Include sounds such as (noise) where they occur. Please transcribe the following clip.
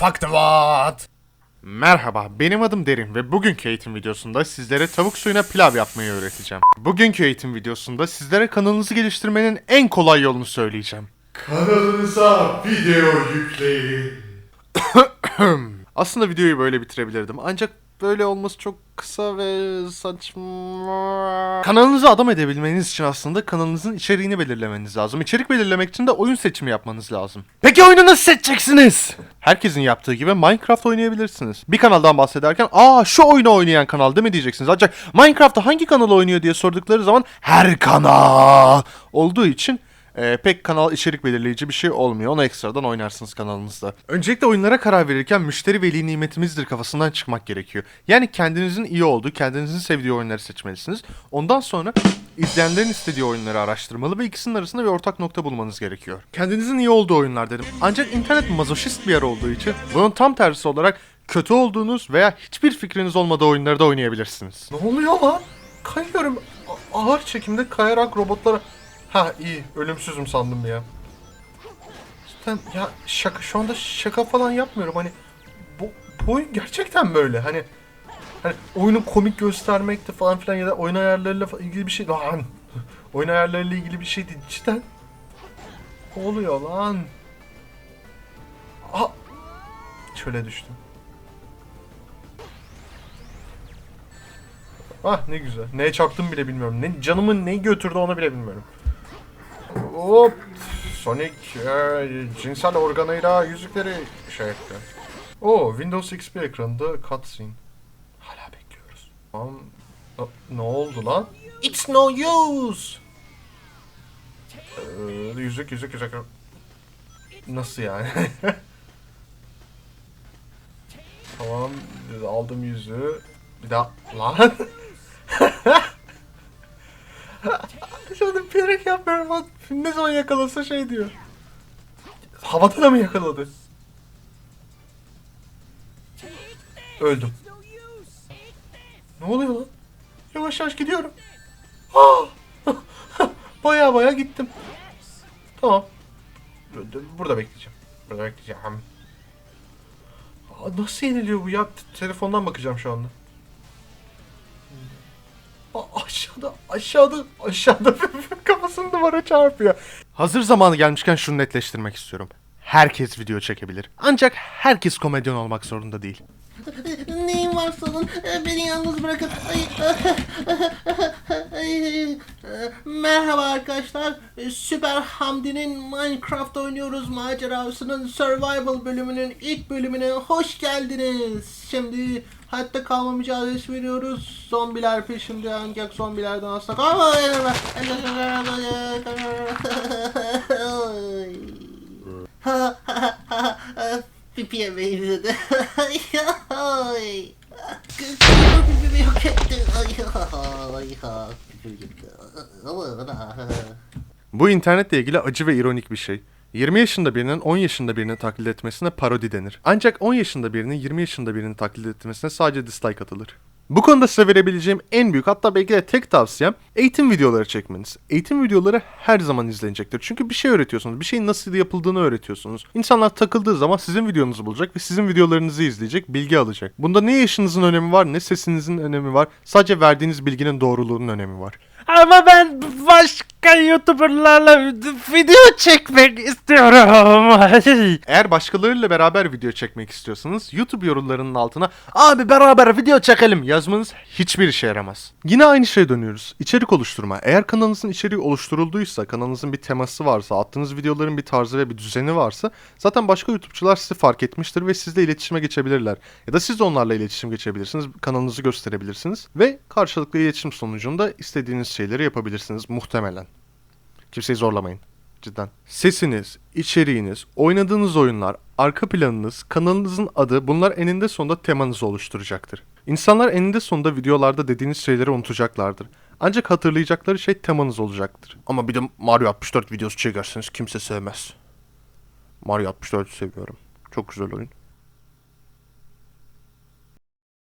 Fuck the what? Merhaba, benim adım Derin ve bugünkü eğitim videosunda sizlere tavuk suyuna pilav yapmayı öğreteceğim. Bugünkü eğitim videosunda sizlere kanalınızı geliştirmenin en kolay yolunu söyleyeceğim. Kanalınıza video yükleyin. (coughs) Aslında videoyu böyle bitirebilirdim ancak böyle olması çok kısa ve saçma. Kanalınızı adam edebilmeniz için aslında kanalınızın içeriğini belirlemeniz lazım. İçerik belirlemek için de oyun seçimi yapmanız lazım. Peki oyunu nasıl seçeceksiniz? Herkesin yaptığı gibi Minecraft oynayabilirsiniz. Bir kanaldan bahsederken aa şu oyunu oynayan kanal değil mi diyeceksiniz. Ancak Minecraft'ta hangi kanal oynuyor diye sordukları zaman her kanal olduğu için ee, pek kanal içerik belirleyici bir şey olmuyor. Onu ekstradan oynarsınız kanalınızda. Öncelikle oyunlara karar verirken müşteri veli nimetimizdir kafasından çıkmak gerekiyor. Yani kendinizin iyi olduğu, kendinizin sevdiği oyunları seçmelisiniz. Ondan sonra izleyenlerin istediği oyunları araştırmalı ve ikisinin arasında bir ortak nokta bulmanız gerekiyor. Kendinizin iyi olduğu oyunlar dedim. Ancak internet mazoşist bir yer olduğu için bunun tam tersi olarak kötü olduğunuz veya hiçbir fikriniz olmadığı oyunları da oynayabilirsiniz. Ne oluyor lan? Kayıyorum. A- ağır çekimde kayarak robotlara... Ha iyi, ölümsüzüm sandım ya. Cidden ya şaka, şu anda şaka falan yapmıyorum hani... Bu, bu oyun gerçekten böyle hani... Hani oyunu komik göstermekte falan filan ya da oyun ayarlarıyla ilgili bir şey... Lan! (laughs) Oyun ayarlarıyla ilgili bir şey değil cidden. Oluyor lan? Aa! Çöle düştüm. Ah ne güzel. Neye çaktım bile bilmiyorum. Ne, canımın neyi götürdü onu bile bilmiyorum. Hop. Sonic e, cinsel organıyla yüzükleri şey etti. Oo Windows XP ekranında cutscene. Hala bekliyoruz. Tamam. Ne oldu lan? It's no use. Ee, yüzük yüzük yüzük. Nasıl yani? (laughs) tamam aldım yüzüğü. Bir daha lan. (laughs) Bilerek yapmıyorum. lan. Ne zaman yakalasa şey diyor. Havada da mı yakaladı? Öldüm. Ne oluyor lan? Yavaş yavaş gidiyorum. Ah! (laughs) baya baya gittim. Tamam. Burada bekleyeceğim. Burada bekleyeceğim. Aa, nasıl yeniliyor bu ya? Telefondan bakacağım şu anda. Aa, aşağıda, aşağıda, (laughs) kafasını duvara çarpıyor. Hazır zamanı gelmişken şunu netleştirmek istiyorum. Herkes video çekebilir. Ancak herkes komedyen olmak zorunda değil. Neyim var sorun? Beni yalnız bırakın. Ay, Merhaba arkadaşlar. Süper Hamdi'nin Minecraft oynuyoruz macerasının survival bölümünün ilk bölümüne hoş geldiniz. Şimdi hayatta kalma mücadelesi veriyoruz. Zombiler peşimde ancak zombilerden asla Pipiye benzedi. Pipimi yok etti. Bu internetle ilgili acı ve ironik bir şey. 20 yaşında birinin 10 yaşında birini taklit etmesine parodi denir. Ancak 10 yaşında birinin 20 yaşında birini taklit etmesine sadece dislike atılır. Bu konuda size verebileceğim en büyük hatta belki de tek tavsiyem eğitim videoları çekmeniz. Eğitim videoları her zaman izlenecektir. Çünkü bir şey öğretiyorsunuz. Bir şeyin nasıl yapıldığını öğretiyorsunuz. İnsanlar takıldığı zaman sizin videonuzu bulacak ve sizin videolarınızı izleyecek, bilgi alacak. Bunda ne yaşınızın önemi var, ne sesinizin önemi var. Sadece verdiğiniz bilginin doğruluğunun önemi var. Ama ben başka YouTuber'larla video çekmek istiyorum. (laughs) Eğer başkalarıyla beraber video çekmek istiyorsanız YouTube yorumlarının altına abi beraber video çekelim yazmanız hiçbir işe yaramaz. Yine aynı şeye dönüyoruz. İçerik oluşturma. Eğer kanalınızın içeriği oluşturulduysa, kanalınızın bir teması varsa, attığınız videoların bir tarzı ve bir düzeni varsa zaten başka YouTube'çular sizi fark etmiştir ve sizle iletişime geçebilirler. Ya da siz de onlarla iletişim geçebilirsiniz, kanalınızı gösterebilirsiniz ve karşılıklı iletişim sonucunda istediğiniz şeyleri yapabilirsiniz muhtemelen. Kimseyi zorlamayın. Cidden. Sesiniz, içeriğiniz, oynadığınız oyunlar, arka planınız, kanalınızın adı bunlar eninde sonunda temanızı oluşturacaktır. İnsanlar eninde sonunda videolarda dediğiniz şeyleri unutacaklardır. Ancak hatırlayacakları şey temanız olacaktır. Ama bir de Mario 64 videosu çekerseniz kimse sevmez. Mario 64 seviyorum. Çok güzel oyun.